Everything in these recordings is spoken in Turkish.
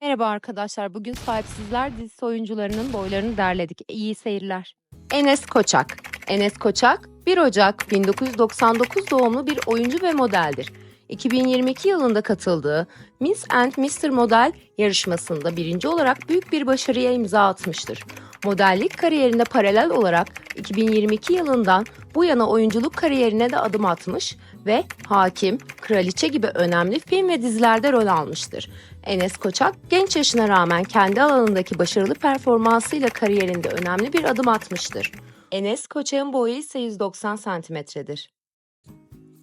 Merhaba arkadaşlar. Bugün Sahipsizler dizisi oyuncularının boylarını derledik. İyi seyirler. Enes Koçak. Enes Koçak 1 Ocak 1999 doğumlu bir oyuncu ve modeldir. 2022 yılında katıldığı Miss and Mr. Model yarışmasında birinci olarak büyük bir başarıya imza atmıştır. Modellik kariyerine paralel olarak 2022 yılından bu yana oyunculuk kariyerine de adım atmış ve Hakim, Kraliçe gibi önemli film ve dizilerde rol almıştır. Enes Koçak genç yaşına rağmen kendi alanındaki başarılı performansıyla kariyerinde önemli bir adım atmıştır. Enes Koçak'ın boyu ise 190 santimetredir.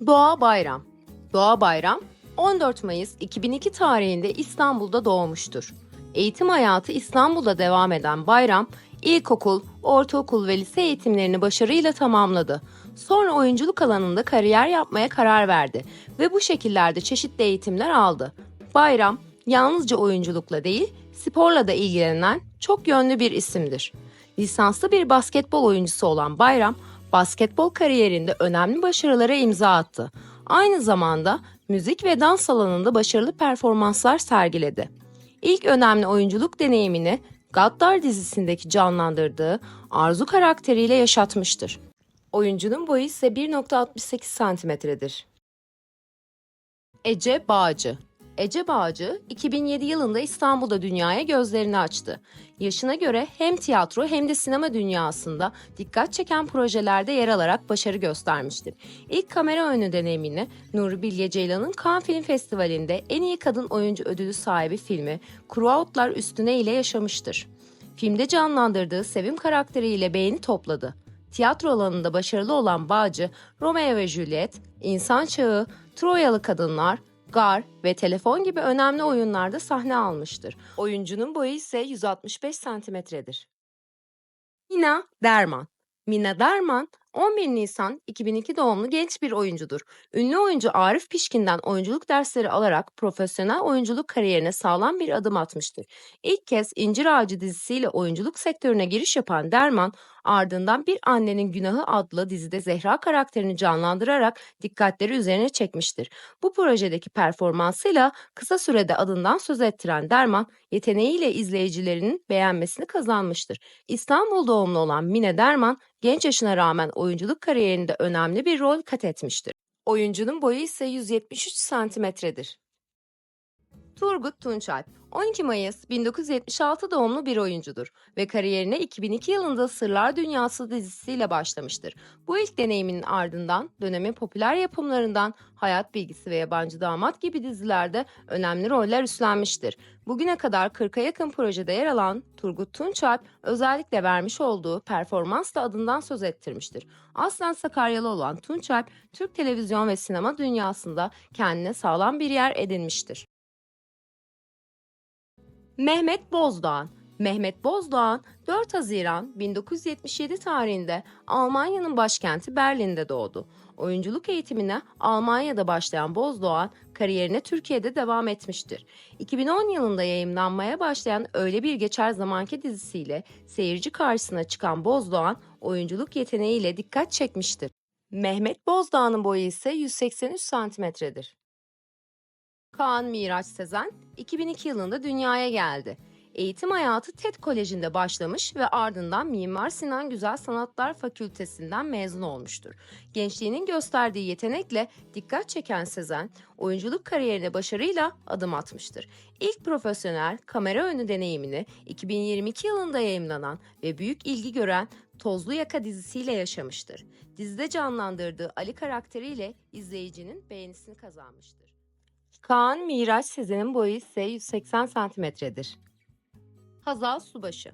Doğa Bayram Doğa Bayram 14 Mayıs 2002 tarihinde İstanbul'da doğmuştur. Eğitim hayatı İstanbul'da devam eden Bayram, ilkokul, ortaokul ve lise eğitimlerini başarıyla tamamladı. Sonra oyunculuk alanında kariyer yapmaya karar verdi ve bu şekillerde çeşitli eğitimler aldı. Bayram, yalnızca oyunculukla değil, sporla da ilgilenen çok yönlü bir isimdir. Lisanslı bir basketbol oyuncusu olan Bayram, basketbol kariyerinde önemli başarılara imza attı. Aynı zamanda müzik ve dans alanında başarılı performanslar sergiledi. İlk önemli oyunculuk deneyimini Gaddar dizisindeki canlandırdığı Arzu karakteriyle yaşatmıştır. Oyuncunun boyu ise 1.68 santimetredir. Ece Bağcı Ece Bağcı 2007 yılında İstanbul'da dünyaya gözlerini açtı. Yaşına göre hem tiyatro hem de sinema dünyasında dikkat çeken projelerde yer alarak başarı göstermiştir. İlk kamera önü deneyimini Nuri Bilge Ceylan'ın Cannes Film Festivali'nde en iyi kadın oyuncu ödülü sahibi filmi Kuru Otlar Üstüne ile yaşamıştır. Filmde canlandırdığı Sevim karakteriyle beğeni topladı. Tiyatro alanında başarılı olan Bağcı, Romeo ve Juliet, İnsan Çağı, Troyalı Kadınlar, Gar ve Telefon gibi önemli oyunlarda sahne almıştır. Oyuncunun boyu ise 165 santimetredir. Mina Derman Mina Derman 11 Nisan 2002 doğumlu genç bir oyuncudur. Ünlü oyuncu Arif Pişkin'den oyunculuk dersleri alarak profesyonel oyunculuk kariyerine sağlam bir adım atmıştır. İlk kez İncir Ağacı dizisiyle oyunculuk sektörüne giriş yapan Derman, ardından Bir Annenin Günahı adlı dizide Zehra karakterini canlandırarak dikkatleri üzerine çekmiştir. Bu projedeki performansıyla kısa sürede adından söz ettiren Derman, yeteneğiyle izleyicilerinin beğenmesini kazanmıştır. İstanbul doğumlu olan Mine Derman, genç yaşına rağmen oyunculuk kariyerinde önemli bir rol kat etmiştir. Oyuncunun boyu ise 173 santimetredir. Turgut Tunçalp 12 Mayıs 1976 doğumlu bir oyuncudur ve kariyerine 2002 yılında Sırlar Dünyası dizisiyle başlamıştır. Bu ilk deneyiminin ardından dönemin popüler yapımlarından Hayat Bilgisi ve Yabancı Damat gibi dizilerde önemli roller üstlenmiştir. Bugüne kadar 40'a yakın projede yer alan Turgut Tunçalp özellikle vermiş olduğu performansla adından söz ettirmiştir. Aslen Sakaryalı olan Tunçalp, Türk televizyon ve sinema dünyasında kendine sağlam bir yer edinmiştir. Mehmet Bozdoğan Mehmet Bozdoğan 4 Haziran 1977 tarihinde Almanya'nın başkenti Berlin'de doğdu. Oyunculuk eğitimine Almanya'da başlayan Bozdoğan kariyerine Türkiye'de devam etmiştir. 2010 yılında yayımlanmaya başlayan Öyle Bir Geçer Zamanki dizisiyle seyirci karşısına çıkan Bozdoğan oyunculuk yeteneğiyle dikkat çekmiştir. Mehmet Bozdoğan'ın boyu ise 183 santimetredir. Kaan Miraç Sezen 2002 yılında dünyaya geldi. Eğitim hayatı TED Koleji'nde başlamış ve ardından Mimar Sinan Güzel Sanatlar Fakültesinden mezun olmuştur. Gençliğinin gösterdiği yetenekle dikkat çeken Sezen, oyunculuk kariyerine başarıyla adım atmıştır. İlk profesyonel kamera önü deneyimini 2022 yılında yayımlanan ve büyük ilgi gören Tozlu Yaka dizisiyle yaşamıştır. Dizide canlandırdığı Ali karakteriyle izleyicinin beğenisini kazanmıştır. Kaan Miraç Sezen'in boyu ise 180 santimetredir. Hazal Subaşı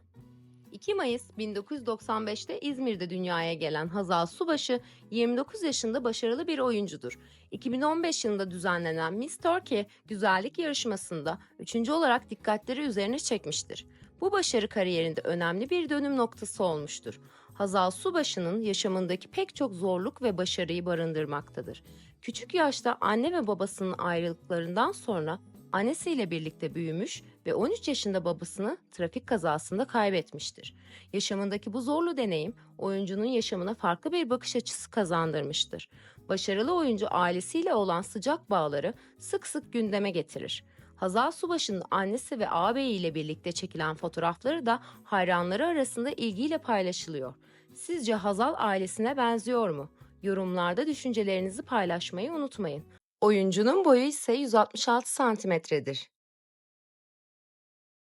2 Mayıs 1995'te İzmir'de dünyaya gelen Hazal Subaşı 29 yaşında başarılı bir oyuncudur. 2015 yılında düzenlenen Miss Turkey güzellik yarışmasında 3. olarak dikkatleri üzerine çekmiştir. Bu başarı kariyerinde önemli bir dönüm noktası olmuştur. Hazal Subaşı'nın yaşamındaki pek çok zorluk ve başarıyı barındırmaktadır. Küçük yaşta anne ve babasının ayrılıklarından sonra annesiyle birlikte büyümüş ve 13 yaşında babasını trafik kazasında kaybetmiştir. Yaşamındaki bu zorlu deneyim oyuncunun yaşamına farklı bir bakış açısı kazandırmıştır. Başarılı oyuncu ailesiyle olan sıcak bağları sık sık gündeme getirir. Hazal Subaşı'nın annesi ve ağabeyi ile birlikte çekilen fotoğrafları da hayranları arasında ilgiyle paylaşılıyor. Sizce Hazal ailesine benziyor mu? Yorumlarda düşüncelerinizi paylaşmayı unutmayın. Oyuncunun boyu ise 166 santimetredir.